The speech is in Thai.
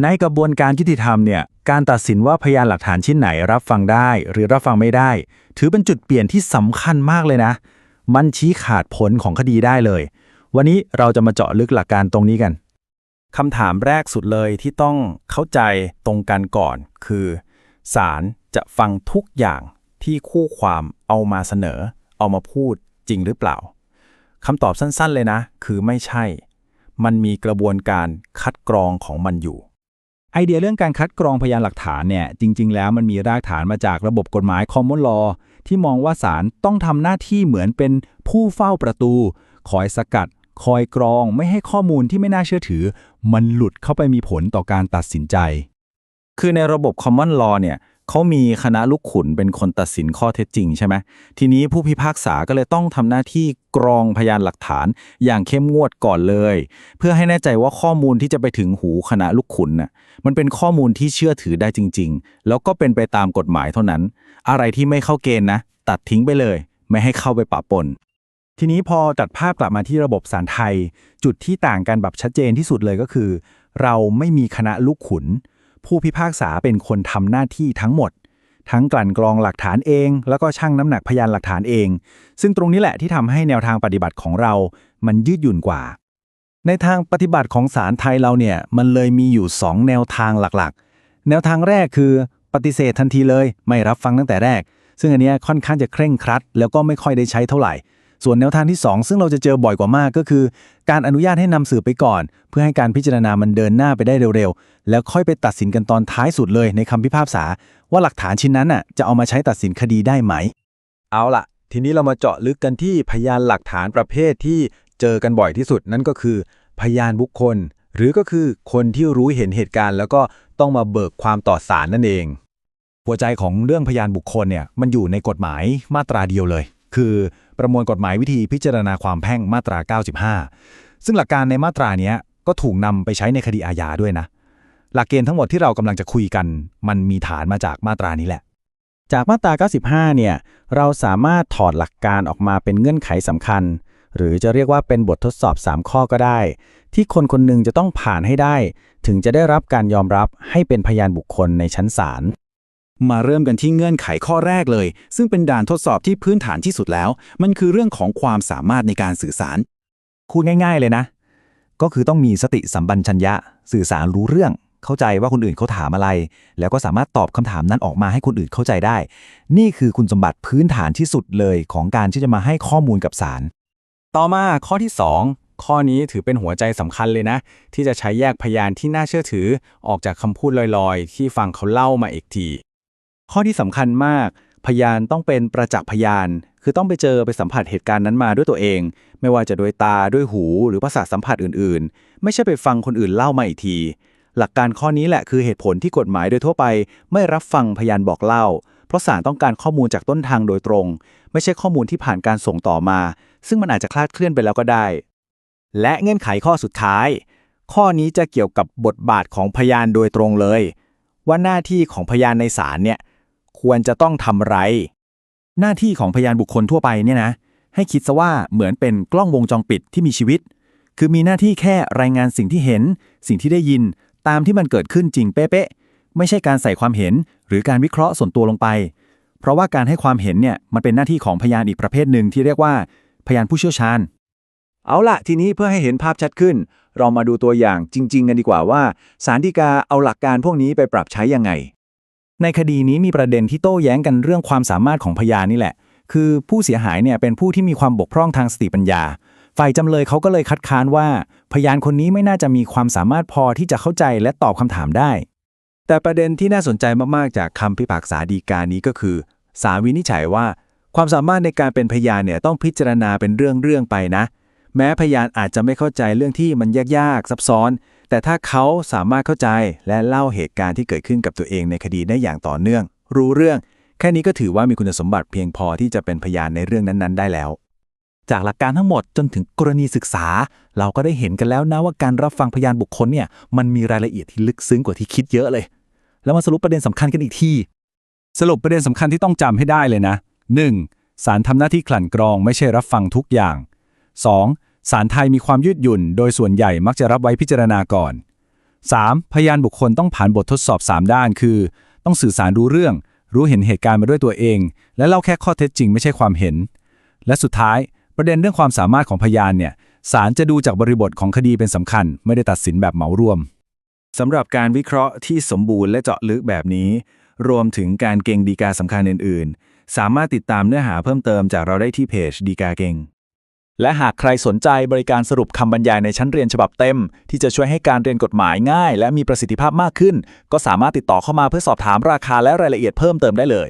ในกระบวนการยุติธรรมเนี่ยการตัดสินว่าพยานหลักฐานชิ้นไหนรับฟังได้ หรือรับฟังไม่ได้ ถือเป็นจุดเปลี่ยนที่สำคัญมากเลยนะ มันชี้ขาดผลของคดีได้เลย วันนี้เราจะมาเจาะลึกหลักการตรงนี้กันคำถามแรกสุดเลยที่ต้องเข้าใจตรงกันก่อน คือศาลจะฟังทุกอย่างที่คู่ความเอามาเสนอ เอามาพูดจริงหรือเปล่าคำตอบสั้นๆเลยนะ คือไม่ใช่ มันมีกระบวนการคัดกรองของมันอยู่ ไอเดียเรื่องการคัดกรองพยานหลักฐานเนี่ยจริง ๆ แล้วมันมีรากฐานมาจากระบบกฎหมายคอมมอนลอที่มองว่าศาลต้องทำหน้าที่เหมือนเป็นผู้เฝ้าประตู คอยสกัด คอยกรองไม่ให้ข้อมูลที่ไม่น่าเชื่อถือ มันหลุดเข้าไปมีผลต่อการตัดสินใจ คือในระบบคอมมอนลอเนี่ย เขามีคณะลูกขุนเป็นคนตัดสินข้อเท็จจริงใช่ไหมทีนี้ผู้พิพากษาก็เลยต้องทำหน้าที่กรองพยานหลักฐานอย่างเข้มงวดก่อนเลย เพื่อให้แน่ใจว่าข้อมูลที่จะไปถึงหูคณะลูกขุนน่ะมันเป็นข้อมูลที่เชื่อถือได้จริง ๆ แล้วก็เป็นไปตามกฎหมายเท่านั้น อะไรที่ไม่เข้าเกณฑ์นะ ตัดทิ้งไปเลย ไม่ให้เข้าไปปะปนทีนี้พอตัดภาพกลับมาที่ระบบศาลไทย จุดที่ต่างกันแบบชัดเจนที่สุดเลยก็คือ เราไม่มีคณะลูกขุน ผู้พิพากษาเป็นคนทำหน้าที่ทั้งหมด ทั้งกลั่นกรองหลักฐานเอง แล้วก็ชั่งน้ำหนักพยานหลักฐานเอง ซึ่งตรงนี้แหละที่ทำให้แนวทางปฏิบัติของเรา มันยืดหยุ่นกว่า ในทางปฏิบัติของศาลไทยเราเนี่ยมันเลยมีอยู่ 2 แนวทางหลักๆ แนวทางแรกคือปฏิเสธทันทีเลย ไม่รับฟังตั้งแต่แรก ซึ่งอันนี้ค่อนข้างจะเคร่งครัด แล้วก็ไม่ค่อยได้ใช้เท่าไหร่ ส่วนแนวทางที่ 2 ซึ่งเราจะเจอบ่อยกว่ามากก็คือ การอนุญาตให้นำสืบไปก่อน เพื่อให้การพิจารณามันเดินหน้าไปได้เร็วๆ แล้วค่อยไปตัดสินกันตอนท้ายสุดเลยในคำพิพากษา ว่าหลักฐานชิ้นนั้นน่ะจะเอามาใช้ตัดสินคดีได้ไหม เอาล่ะ ทีนี้เรามาเจาะลึกกันที่พยานหลักฐานประเภทที่เจอกันบ่อยที่สุดนั่นก็คือ พยานบุคคล หรือก็คือคนที่รู้เห็นเหตุการณ์ แล้วก็ต้องมาเบิกความต่อศาลนั่นเอง หัวใจของเรื่องพยานบุคคลเนี่ยมันอยู่ในกฎหมายมาตราเดียวเลย คือ ประมวลกฎหมายวิธีพิจารณาความแพ่งมาตรา 95 ซึ่งหลักการในมาตราเนี้ยก็ถูกนำไปใช้ในคดีอาญาด้วยนะ หลักเกณฑ์ทั้งหมดที่เรากำลังจะคุยกัน มันมีฐานมาจากมาตรานี้แหละ จากมาตรา 95 เนี่ย เราสามารถถอดหลักการออกมาเป็นเงื่อนไขสำคัญ หรือจะเรียกว่าเป็นบททดสอบ 3 ข้อก็ได้ ที่คนคนหนึ่งจะต้องผ่านให้ได้ ถึงจะได้รับการยอมรับให้เป็นพยานบุคคลในชั้นศาล มาเริ่มกันที่เงื่อนไขข้อแรกเลย ซึ่งเป็นด่านทดสอบที่พื้นฐานที่สุดแล้ว มันคือเรื่องของความสามารถในการสื่อสารพูดง่าย ๆ เลยนะ ก็คือต้องมีสติสัมปชัญญะ สื่อสารรู้เรื่อง เข้าใจว่าคนอื่นเขาถามอะไร แล้วก็สามารถตอบคำถามนั้นออกมาให้คนอื่นเข้าใจได้ นี่คือคุณสมบัติพื้นฐานที่สุดเลยของการที่จะมาให้ข้อมูลกับศาลต่อมาข้อที่ 2ข้อนี้ถือเป็นหัวใจสำคัญเลยนะ ที่จะใช้แยกพยานที่น่าเชื่อถือ ออกจากคำพูดลอยๆ ที่ฟังเขาเล่ามาอีกที ข้อที่สำคัญมาก พยานต้องเป็นประจักษ์พยาน คือต้องไปเจอไปสัมผัสเหตุการณ์นั้นมาด้วยตัวเอง ไม่ว่าจะโดยตาด้วยหู หรือประสาทสัมผัสอื่น ๆ ไม่ใช่ไปฟังคนอื่นเล่ามาอีกที หลักการข้อนี้แหละคือเหตุผลที่กฎหมายโดยทั่วไป ไม่รับฟังพยานบอกเล่า เพราะศาลต้องการข้อมูลจากต้นทางโดยตรง ไม่ใช่ข้อมูลที่ผ่านการส่งต่อมา ซึ่งมันอาจจะคลาดเคลื่อนไปแล้วก็ได้ และเงื่อนไขข้อสุดท้าย ข้อนี้จะเกี่ยวกับบทบาทของพยานโดยตรงเลย ว่าหน้าที่ของพยานในศาลเนี่ย ควรจะต้องทำไร หน้าที่ของพยานบุคคลทั่วไปเนี่ยนะ ให้คิดซะว่าเหมือนเป็นกล้องวงจรปิดที่มีชีวิต คือมีหน้าที่แค่รายงานสิ่งที่เห็น สิ่งที่ได้ยิน ตามที่มันเกิดขึ้นจริงเป๊ะๆไม่ใช่การใส่ความเห็นหรือการวิเคราะห์ส่วนตัวลงไป เพราะว่าการให้ความเห็นเนี่ยมันเป็นหน้าที่ของพยานอีกประเภทหนึ่งที่เรียกว่าพยานผู้เชี่ยวชาญ เอาล่ะทีนี้เพื่อให้เห็นภาพชัดขึ้น เรามาดูตัวอย่างจริง ๆ กันดีกว่าว่าสารดีกาเอาหลักการพวกนี้ไปปรับใช้ยังไง ในคดีนี้มีประเด็นที่โต้แย้งกันเรื่องความสามารถของพยานนี่แหละ คือผู้เสียหายเนี่ยเป็นผู้ที่มีความบกพร่องทางสติปัญญา ฝ่ายจำเลยเขาก็เลยคัดค้านว่า พยานคนนี้ไม่น่าจะมีความสามารถพอที่จะเข้าใจและตอบคำถามได้ แต่ประเด็นที่น่าสนใจมาก ๆ จากคำพิพากษาดีกานี้ก็คือศาลวินิจฉัยว่า ความสามารถในการเป็นพยานเนี่ยต้องพิจารณาเป็นเรื่องๆไปนะ แม้พยานอาจจะไม่เข้าใจเรื่องที่มันยากๆซับซ้อน แต่ถ้าเขาสามารถเข้าใจและเล่าเหตุการณ์ที่เกิดขึ้นกับตัวเองในคดีได้อย่างต่อเนื่อง รู้เรื่อง แค่นี้ก็ถือว่ามีคุณสมบัติเพียงพอที่จะเป็นพยานในเรื่องนั้นๆ ได้แล้ว จากหลักการทั้งหมดจนถึงกรณีศึกษา เราก็ได้เห็นกันแล้วนะว่าการรับฟังพยานบุคคลเนี่ยมันมีรายละเอียดที่ลึกซึ้งกว่าที่คิดเยอะเลย แล้วมาสรุปประเด็นสำคัญกันอีกทีสรุปประเด็นสำคัญที่ต้องจำให้ได้เลยนะ 1. ศาลทำหน้าที่กลั่นกรองไม่ใช่รับฟังทุกอย่าง 2. ศาลไทยมีความยืดหยุ่น โดยส่วนใหญ่มักจะรับไว้พิจารณาก่อน 3. พยานบุคคลต้องผ่านบททดสอบ 3 ด้าน คือ ต้องสื่อสารรู้เรื่อง รู้เห็นเหตุการณ์มาด้วยตัวเอง และเล่าแค่ข้อเท็จจริงไม่ใช่ความเห็น และสุดท้าย ประเด็นเรื่องความสามารถของพยานเนี่ยศาลจะดูจากบริบทของคดีเป็นสำคัญ ไม่ได้ตัดสินแบบเหมารวมสำหรับการวิเคราะห์ที่สมบูรณ์และเจาะลึกแบบนี้ รวมถึงการเก่งดีกาสำคัญอื่น ๆ สามารถติดตามเนื้อหาเพิ่มเติมจากเราได้ที่เพจดีกาเก่ง และหากใครสนใจบริการสรุปคำบรรยายในชั้นเรียนฉบับเต็ม ที่จะช่วยให้การเรียนกฎหมายง่าย และมีประสิทธิภาพมากขึ้น ก็สามารถติดต่อเข้ามาเพื่อสอบถามราคาและรายละเอียดเพิ่มเติมได้เลย